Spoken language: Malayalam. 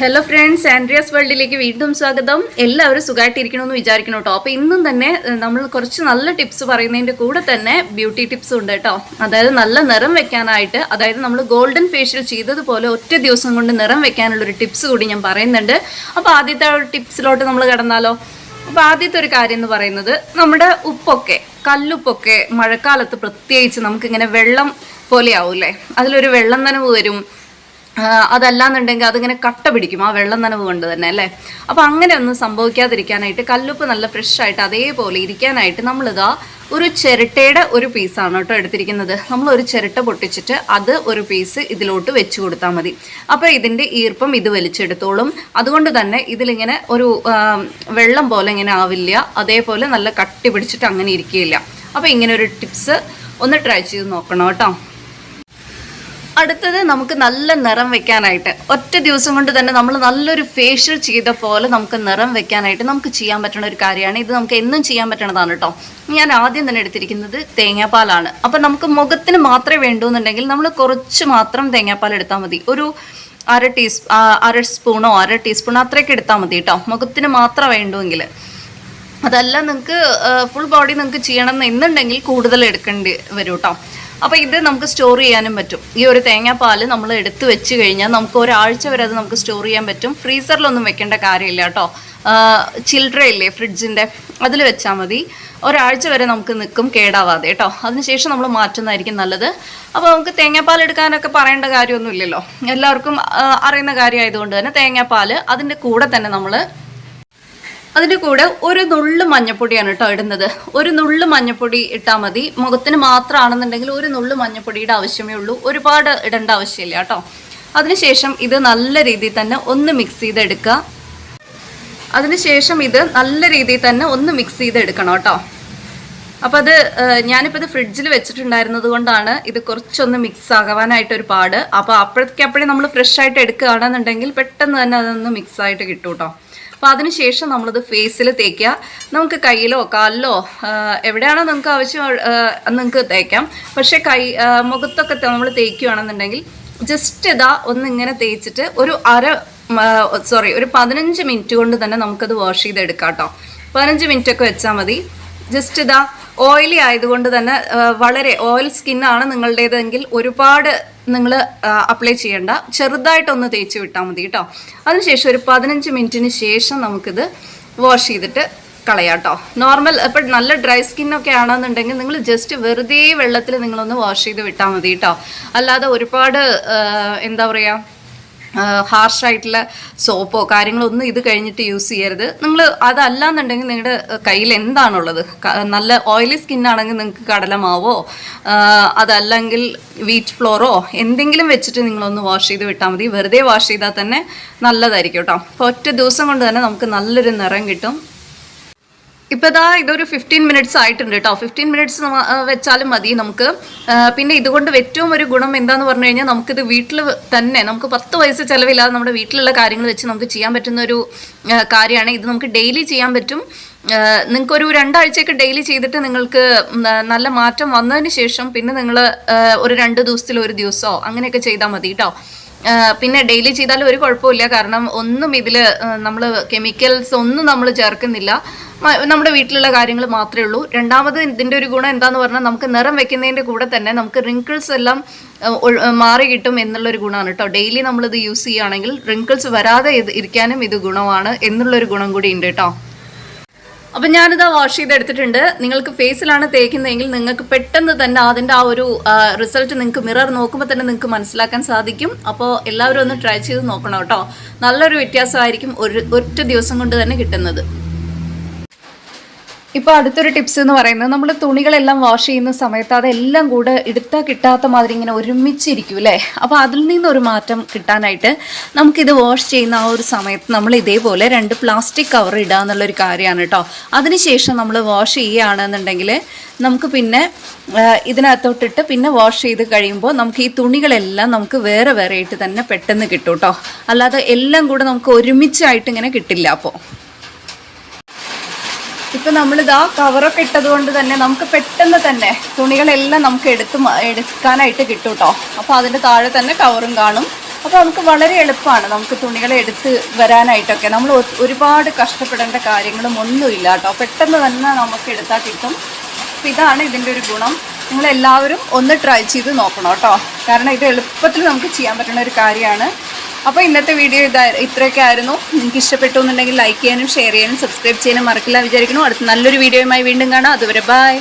ഹലോ ഫ്രണ്ട്സ് ആൻഡ്രിയാസ് വേൾഡിലേക്ക് വീണ്ടും സ്വാഗതം. എല്ലാവരും സുഖമായിട്ടിരിക്കണമെന്ന് വിചാരിക്കണം കേട്ടോ അപ്പോൾ ഇന്നും തന്നെ നമ്മൾ കുറച്ച് നല്ല ടിപ്സ് പറയുന്നതിന്റെ കൂടെ തന്നെ ബ്യൂട്ടി ടിപ്സ് ഉണ്ട് കേട്ടോ അതായത് നല്ല നിറം വെക്കാനായിട്ട് അതായത് നമ്മൾ ഗോൾഡൻ ഫേഷ്യൽ ചെയ്തതുപോലെ ഒറ്റ ദിവസം കൊണ്ട് നിറം വെക്കാനുള്ളൊരു ടിപ്സ് കൂടി ഞാൻ പറയുന്നുണ്ട്. അപ്പോൾ ആദ്യത്തെ ടിപ്സിലോട്ട് നമ്മൾ കിടന്നാലോ? അപ്പോൾ ആദ്യത്തെ ഒരു കാര്യം എന്ന് പറയുന്നത് നമ്മുടെ ഉപ്പൊക്കെ കല്ലുപ്പൊക്കെ മഴക്കാലത്ത് പ്രത്യേകിച്ച് നമുക്കിങ്ങനെ വെള്ളം പോലെയാവും അല്ലേ അതിലൊരു വെള്ളം നനവ് വരും. അതല്ലാന്നുണ്ടെങ്കിൽ അതിങ്ങനെ കട്ട പിടിക്കും ആ വെള്ളം നനവ് കൊണ്ട് തന്നെ അല്ലേ? അപ്പോൾ അങ്ങനെ ഒന്നും സംഭവിക്കാതിരിക്കാനായിട്ട് കല്ലുപ്പ് നല്ല ഫ്രഷ് ആയിട്ട് അതേപോലെ ഇരിക്കാനായിട്ട് നമ്മളിതാ ഒരു ചിരട്ടയുടെ ഒരു പീസാണ് കേട്ടോ എടുത്തിരിക്കുന്നത്. നമ്മൾ ഒരു ചിരട്ട പൊട്ടിച്ചിട്ട് അത് ഒരു പീസ് ഇതിലോട്ട് വെച്ച് കൊടുത്താൽ മതി. അപ്പോൾ ഇതിന്റെ ഈർപ്പം ഇത് വലിച്ചെടുത്തോളും. അതുകൊണ്ട് തന്നെ ഇതിലിങ്ങനെ ഒരു വെള്ളം പോലെ ഇങ്ങനെ ആവില്ല. അതേപോലെ നല്ല കട്ടി പിടിച്ചിട്ട് അങ്ങനെ ഇരിക്കുകയില്ല. അപ്പോൾ ഇങ്ങനെ ഒരു ടിപ്സ് ഒന്ന് ട്രൈ ചെയ്ത് നോക്കണം കേട്ടോ. അടുത്തത് നമുക്ക് നല്ല നിറം വെക്കാനായിട്ട്. ഒറ്റ ദിവസം കൊണ്ട് തന്നെ നമ്മൾ നല്ലൊരു ഫേഷ്യൽ ചെയ്ത പോലെ നമുക്ക് നിറം വെക്കാനായിട്ട് നമുക്ക് ചെയ്യാൻ പറ്റുന്ന ഒരു കാര്യമാണ്. ഇത് നമുക്ക് എന്നും ചെയ്യാൻ പറ്റണതാണ് കേട്ടോ ഞാൻ ആദ്യം തന്നെ എടുത്തിരിക്കുന്നത് തേങ്ങാപ്പാലാണ്. അപ്പം നമുക്ക് മുഖത്തിന് മാത്രമേ വേണ്ടൂന്നുണ്ടെങ്കിൽ നമ്മൾ കുറച്ച് മാത്രം തേങ്ങാപ്പാൽ എടുത്താൽ മതി. ഒരു അര ടീസ് അര സ്പൂണോ അര ടീസ്പൂണോ അത്രയൊക്കെ എടുത്താൽ മതി കേട്ടോ മുഖത്തിന് മാത്രം വേണ്ടുമെങ്കിൽ അതല്ല നിങ്ങൾക്ക് ഫുൾ ബോഡി നിങ്ങൾക്ക് ചെയ്യണം എന്നുണ്ടെങ്കിൽ കൂടുതൽ എടുക്കേണ്ടി വരും കേട്ടോ അപ്പോൾ ഇത് നമുക്ക് സ്റ്റോർ ചെയ്യാനും പറ്റും. ഈ ഒരു തേങ്ങാപ്പാൽ നമ്മൾ എടുത്തു വെച്ച് കഴിഞ്ഞാൽ നമുക്ക് ഒരാഴ്ച വരെ അത് നമുക്ക് സ്റ്റോർ ചെയ്യാൻ പറ്റും. ഫ്രീസറിലൊന്നും വെക്കേണ്ട കാര്യമില്ല കേട്ടോ. ചിൽഡ്ര ഇല്ലേ ഫ്രിഡ്ജിന്റെ അതിൽ വെച്ചാൽ മതി. ഒരാഴ്ച വരെ നമുക്ക് നിൽക്കും കേടാവാതെ കേട്ടോ. അതിനുശേഷം നമ്മൾ മാറ്റുന്നതായിരിക്കും നല്ലത്. അപ്പോൾ നമുക്ക് തേങ്ങാപ്പാൽ എടുക്കാനൊക്കെ പറയേണ്ട കാര്യമൊന്നുമില്ലല്ലോ. എല്ലാവർക്കും അറിയുന്ന കാര്യമായതുകൊണ്ട് തന്നെ തേങ്ങാപ്പാൽ അതിന്റെ കൂടെ തന്നെ നമ്മൾ അതിന്റെ കൂടെ ഒരു നുള്ളു മഞ്ഞപ്പൊടിയാണ് കേട്ടോ ഇടുന്നത്. ഒരു നുള്ളു മഞ്ഞപ്പൊടി ഇട്ടാൽ മതി. മുഖത്തിന് മാത്രമാണെന്നുണ്ടെങ്കിൽ ഒരു നുള്ളു മഞ്ഞപ്പൊടിയുടെ ആവശ്യമേ ഉള്ളൂ. ഒരുപാട് ഇടേണ്ട ആവശ്യമില്ല കേട്ടോ. അതിനുശേഷം ഇത് നല്ല രീതിയിൽ തന്നെ ഒന്ന് മിക്സ് ചെയ്തെടുക്കുക. അതിനുശേഷം ഇത് നല്ല രീതിയിൽ തന്നെ ഒന്ന് മിക്സ് ചെയ്തെടുക്കണം കേട്ടോ. അപ്പോൾ അത് ഞാനിപ്പോൾ ഇത് ഫ്രിഡ്ജിൽ വെച്ചിട്ടുണ്ടായിരുന്നത് കൊണ്ടാണ് ഇത് കുറച്ചൊന്ന് മിക്സ് ആകാനായിട്ട് ഒരു പാട്. അപ്പോൾ അപ്പോഴത്തേക്കപ്പോഴേ നമ്മൾ ഫ്രഷ് ആയിട്ട് എടുക്കുകയാണെന്നുണ്ടെങ്കിൽ പെട്ടെന്ന് തന്നെ അതൊന്ന് മിക്സ് ആയിട്ട് കിട്ടും കേട്ടോ അപ്പോൾ അതിനുശേഷം നമ്മളത് ഫേസിൽ തേക്കുക. നമുക്ക് കയ്യിലോ കാലിലോ എവിടെയാണോ നമുക്ക് ആവശ്യം നിങ്ങൾക്ക് തേക്കാം. പക്ഷേ കൈ മുഖത്തൊക്കെ നമ്മൾ തേക്കുകയാണെന്നുണ്ടെങ്കിൽ ജസ്റ്റ് ഇതാ ഒന്നിങ്ങനെ തേച്ചിട്ട് ഒരു അര സോറി ഒരു പതിനഞ്ച് മിനിറ്റ് കൊണ്ട് തന്നെ നമുക്കത് വാഷ് ചെയ്തെടുക്കാം കേട്ടോ പതിനഞ്ച് മിനിറ്റ് ഒക്കെ വെച്ചാൽ മതി. ജസ്റ്റ് ഇതാ ഓയിലി ആയതുകൊണ്ട് തന്നെ വളരെ ഓയിൽ സ്കിന്നാണ് നിങ്ങളുടേതെങ്കിൽ ഒരുപാട് നിങ്ങൾ അപ്ലൈ ചെയ്യേണ്ട. ചെറുതായിട്ടൊന്ന് തേച്ച് വിട്ടാൽ മതി കേട്ടോ അതിനുശേഷം ഒരു പതിനഞ്ച് മിനിറ്റിന് ശേഷം നമുക്കിത് വാഷ് ചെയ്തിട്ട് കളയാം കേട്ടോ നോർമൽ ഇപ്പം നല്ല ഡ്രൈ സ്കിന്നൊക്കെ ആണെന്നുണ്ടെങ്കിൽ നിങ്ങൾ ജസ്റ്റ് വെറുതെ വെള്ളത്തിൽ നിങ്ങളൊന്ന് വാഷ് ചെയ്ത് വിട്ടാൽ മതി കേട്ടോ അല്ലാതെ ഒരുപാട് എന്താ പറയുക ഹാർഷായിട്ടുള്ള സോപ്പോ കാര്യങ്ങളോ ഒന്നും ഇത് കഴിഞ്ഞിട്ട് യൂസ് ചെയ്യരുത്. നിങ്ങൾ അതല്ലാന്നുണ്ടെങ്കിൽ നിങ്ങളുടെ കയ്യിൽ എന്താണുള്ളത്? നല്ല ഓയിലി സ്കിന്നാണെങ്കിൽ നിങ്ങൾക്ക് കടലമാവോ? അതല്ലെങ്കിൽ വീറ്റ് ഫ്ലോറോ എന്തെങ്കിലും വെച്ചിട്ട് നിങ്ങളൊന്ന് വാഷ് ചെയ്ത് വിട്ടാൽ മതി. വെറുതെ വാഷ് ചെയ്താൽ തന്നെ നല്ലതായിരിക്കും കേട്ടോ. അപ്പോൾ ഒറ്റ ദിവസം കൊണ്ട് തന്നെ നമുക്ക് നല്ലൊരു നിറം കിട്ടും. ഇപ്പോൾ ഇതാ ഇതൊരു ഫിഫ്റ്റീൻ മിനിറ്റ്സ് ആയിട്ടുണ്ട് കേട്ടോ ഫിഫ്റ്റീൻ മിനിറ്റ്സ് വെച്ചാലും മതി നമുക്ക്. പിന്നെ ഇതുകൊണ്ട് ഏറ്റവും ഒരു ഗുണം എന്താന്ന് പറഞ്ഞു കഴിഞ്ഞാൽ നമുക്കിത് വീട്ടിൽ തന്നെ നമുക്ക് പത്ത് വയസ്സ് ചിലവില്ലാതെ നമ്മുടെ വീട്ടിലുള്ള കാര്യങ്ങൾ വെച്ച് നമുക്ക് ചെയ്യാൻ പറ്റുന്ന ഒരു കാര്യമാണ്. ഇത് നമുക്ക് ഡെയിലി ചെയ്യാൻ പറ്റും. നിങ്ങൾക്ക് ഒരു രണ്ടാഴ്ചയൊക്കെ ഡെയിലി ചെയ്തിട്ട് നിങ്ങൾക്ക് നല്ല മാറ്റം വന്നതിന് ശേഷം പിന്നെ നിങ്ങൾ ഒരു രണ്ട് ദിവസത്തിൽ ഒരു ദിവസമോ അങ്ങനെയൊക്കെ ചെയ്താൽ മതി കേട്ടോ പിന്നെ ഡെയിലി ചെയ്താലും ഒരു കുഴപ്പമില്ല. കാരണം ഒന്നും ഇതിൽ നമ്മൾ കെമിക്കൽസ് ഒന്നും നമ്മൾ ചേർക്കുന്നില്ല. നമ്മുടെ വീട്ടിലുള്ള കാര്യങ്ങൾ മാത്രമേ ഉള്ളൂ. രണ്ടാമത് ഇതിന്റെ ഒരു ഗുണം എന്താന്ന് പറഞ്ഞാൽ നമുക്ക് നിറം വെക്കുന്നതിന്റെ കൂടെ തന്നെ നമുക്ക് റിങ്കിൾസ് എല്ലാം മാറി കിട്ടും എന്നുള്ളൊരു ഗുണമാണ് കേട്ടോ ഡെയിലി നമ്മളിത് യൂസ് ചെയ്യുകയാണെങ്കിൽ റിങ്കിൾസ് വരാതെ ഇരിക്കാനും ഇത് ഗുണമാണ് എന്നുള്ളൊരു ഗുണം കൂടി ഉണ്ട് കേട്ടോ അപ്പം ഞാനിത് വാഷ് ചെയ്തെടുത്തിട്ടുണ്ട്. നിങ്ങൾക്ക് ഫേസിലാണ് തേക്കുന്നതെങ്കിൽ നിങ്ങൾക്ക് പെട്ടെന്ന് തന്നെ അതിന്റെ ആ ഒരു റിസൾട്ട് നിങ്ങൾക്ക് മിറർ നോക്കുമ്പോൾ തന്നെ നിങ്ങൾക്ക് മനസ്സിലാക്കാൻ സാധിക്കും. അപ്പോൾ എല്ലാവരും ഒന്ന് ട്രൈ ചെയ്ത് നോക്കണം കേട്ടോ. നല്ലൊരു വ്യത്യാസമായിരിക്കും ഒരു ഒറ്റ ദിവസം കൊണ്ട് തന്നെ കിട്ടുന്നത്. ഇപ്പോൾ അടുത്തൊരു ടിപ്സ് എന്ന് പറയുന്നത് നമ്മൾ തുണികളെല്ലാം വാഷ് ചെയ്യുന്ന സമയത്ത് അതെല്ലാം കൂടെ എടുത്താൽ കിട്ടാത്ത മാതിരി ഇങ്ങനെ ഒരുമിച്ചിരിക്കും അല്ലേ അപ്പോൾ അതിൽ നിന്നൊരു മാറ്റം കിട്ടാനായിട്ട് നമുക്കിത് വാഷ് ചെയ്യുന്ന ആ ഒരു സമയത്ത് നമ്മൾ ഇതേപോലെ രണ്ട് പ്ലാസ്റ്റിക് കവർ ഇടുക എന്നുള്ളൊരു കാര്യമാണ് കേട്ടോ അതിനുശേഷം നമ്മൾ വാഷ് ചെയ്യുകയാണെന്നുണ്ടെങ്കിൽ നമുക്ക് പിന്നെ ഇതിനകത്തോട്ടിട്ട് പിന്നെ വാഷ് ചെയ്ത് കഴിയുമ്പോൾ നമുക്ക് ഈ തുണികളെല്ലാം നമുക്ക് വേറെ വേറെ ആയിട്ട് തന്നെ പെട്ടെന്ന് കിട്ടും കേട്ടോ അല്ലാതെ എല്ലാം കൂടെ നമുക്ക് ഒരുമിച്ചായിട്ട് ഇങ്ങനെ കിട്ടില്ല അപ്പോൾ ഇപ്പൊ നമ്മളിതാ കവറൊക്കെ ഇട്ടത് കൊണ്ട് തന്നെ നമുക്ക് പെട്ടെന്ന് തന്നെ തുണികളെല്ലാം നമുക്ക് എടുത്ത് എടുക്കാനായിട്ട് കിട്ടും കേട്ടോ അപ്പോൾ അതിന്റെ താഴെ തന്നെ കവറും കാണും. അപ്പോൾ നമുക്ക് വളരെ എളുപ്പമാണ് നമുക്ക് തുണികളെ എടുത്ത് വരാനായിട്ടൊക്കെ. നമ്മൾ ഒരുപാട് കഷ്ടപ്പെടേണ്ട കാര്യങ്ങളും ഒന്നുമില്ല കേട്ടോ പെട്ടെന്ന് തന്നെ നമുക്ക് എടുത്താൽ കിട്ടും. അപ്പോൾ ഇതാണ് ഇതിന്റെ ഒരു ഗുണം. നിങ്ങളെല്ലാവരും ഒന്ന് ട്രൈ ചെയ്ത് നോക്കണം കേട്ടോ. കാരണം ഇത് എളുപ്പത്തിൽ നമുക്ക് ചെയ്യാൻ പറ്റുന്ന ഒരു കാര്യമാണ്. അപ്പോൾ ഇന്നത്തെ വീഡിയോ ഇതാ ഇത്രയൊക്കെ ആയിരുന്നു. നിങ്ങൾക്ക് ഇഷ്ടപ്പെട്ടു എന്നുണ്ടെങ്കിൽ ലൈക്ക് ചെയ്യാനും ഷെയർ ചെയ്യാനും സബ്സ്ക്രൈബ് ചെയ്യാനും മറക്കില്ല വിചാരിക്കുന്നു. അടുത്ത നല്ലൊരു വീഡിയോയുമായി വീണ്ടും കാണാം. അതുവരെ ബൈ